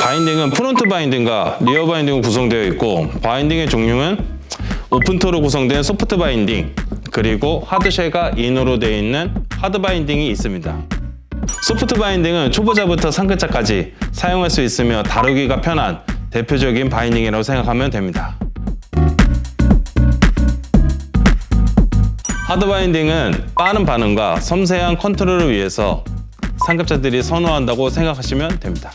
바인딩은 프론트 바인딩과 리어 바인딩으로 구성되어 있고 바인딩의 종류는 오픈토로 구성된 소프트 바인딩 그리고 하드쉘과 인으로 되어 있는 하드 바인딩이 있습니다. 소프트 바인딩은 초보자부터 상급자까지 사용할 수 있으며 다루기가 편한 대표적인 바인딩이라고 생각하면 됩니다. 하드 바인딩은 빠른 반응과 섬세한 컨트롤을 위해서 상급자들이 선호한다고 생각하시면 됩니다.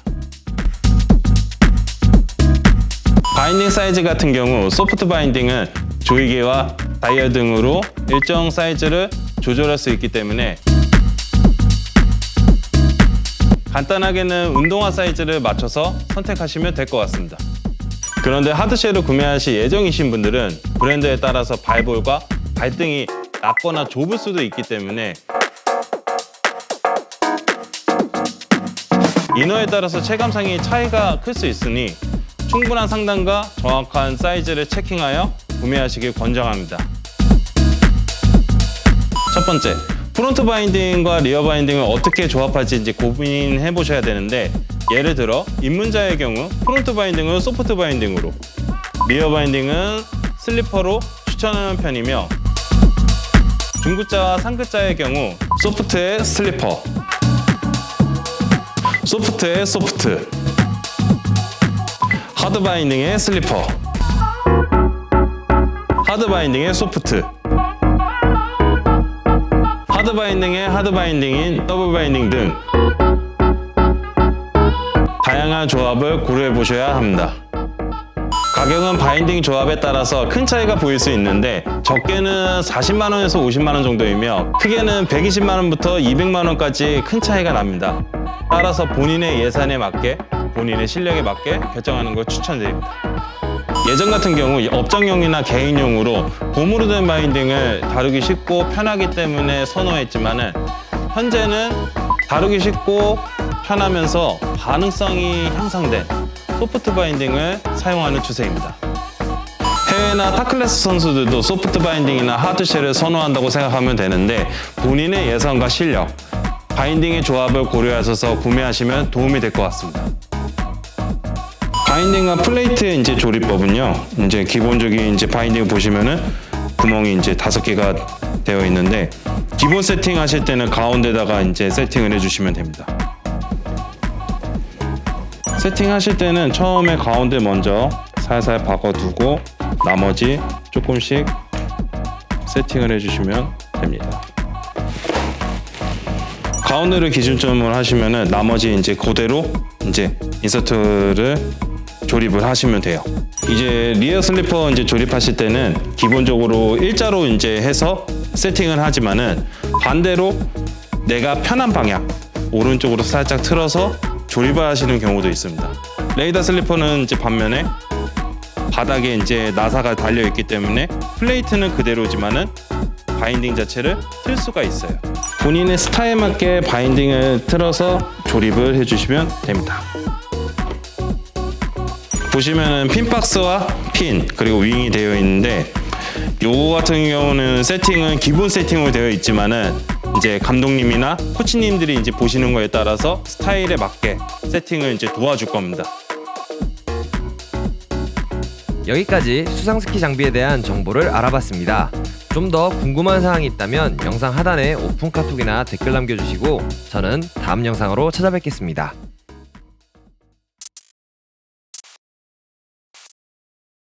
바인딩 사이즈 같은 경우 소프트 바인딩은 조이개와 다이얼 등으로 일정 사이즈를 조절할 수 있기 때문에 간단하게는 운동화 사이즈를 맞춰서 선택하시면 될 것 같습니다. 그런데 하드쉘을 구매하실 예정이신 분들은 브랜드에 따라서 발볼과 발등이 낮거나 좁을 수도 있기 때문에 이너에 따라서 체감상의 차이가 클 수 있으니 충분한 상단과 정확한 사이즈를 체킹하여 구매하시길 권장합니다. 첫 번째, 프론트 바인딩과 리어 바인딩을 어떻게 조합할지 고민해 보셔야 되는데 예를 들어 입문자의 경우 프론트 바인딩은 소프트 바인딩으로 리어 바인딩은 슬리퍼로 추천하는 편이며 중급자와 상급자의 경우 소프트의 슬리퍼 소프트의 소프트 하드 바인딩의 슬리퍼 하드 바인딩의 소프트 하드 바인딩의 하드 바인딩인 더블 바인딩 등 다양한 조합을 고려해 보셔야 합니다. 가격은 바인딩 조합에 따라서 큰 차이가 보일 수 있는데 적게는 40만 원에서 50만 원 정도이며 크게는 120만 원부터 200만 원까지 큰 차이가 납니다. 따라서 본인의 예산에 맞게 본인의 실력에 맞게 결정하는 걸 추천드립니다. 예전 같은 경우 업종용이나 개인용으로 고무로 된 바인딩을 다루기 쉽고 편하기 때문에 선호했지만은 현재는 다루기 쉽고 편하면서 반응성이 향상된 소프트 바인딩을 사용하는 추세입니다. 해외나 타클래스 선수들도 소프트 바인딩이나 하드쉘을 선호한다고 생각하면 되는데 본인의 예산과 실력, 바인딩의 조합을 고려하셔서 구매하시면 도움이 될 것 같습니다. 바인딩과 플레이트 이제 조립법은요. 이제 기본적인 이제 바인딩 보시면은 구멍이 이제 다섯 개가 되어 있는데 기본 세팅 하실 때는 가운데다가 이제 세팅을 해주시면 됩니다. 세팅 하실 때는 처음에 가운데 먼저 살살 박아두고 나머지 조금씩 세팅을 해주시면 됩니다. 가운데를 기준점을 하시면은 나머지 이제 그대로 이제 인서트를 조립을 하시면 돼요. 이제 리어 슬리퍼 이제 조립하실 때는 기본적으로 일자로 이제 해서 세팅을 하지만은 반대로 내가 편한 방향 오른쪽으로 살짝 틀어서 조립을 하시는 경우도 있습니다. 레이더 슬리퍼는 이제 반면에 바닥에 이제 나사가 달려 있기 때문에 플레이트는 그대로지만은 바인딩 자체를 틀 수가 있어요. 본인의 스타일에 맞게 바인딩을 틀어서 조립을 해주시면 됩니다. 보시면은 핀 박스와 핀 그리고 윙이 되어 있는데 요거 같은 경우는 세팅은 기본 세팅으로 되어 있지만은 이제 감독님이나 코치님들이 이제 보시는 거에 따라서 스타일에 맞게 세팅을 이제 도와줄 겁니다. 여기까지 수상 스키 장비에 대한 정보를 알아봤습니다. 좀 더 궁금한 사항이 있다면 영상 하단에 오픈 카톡이나 댓글 남겨주시고 저는 다음 영상으로 찾아뵙겠습니다.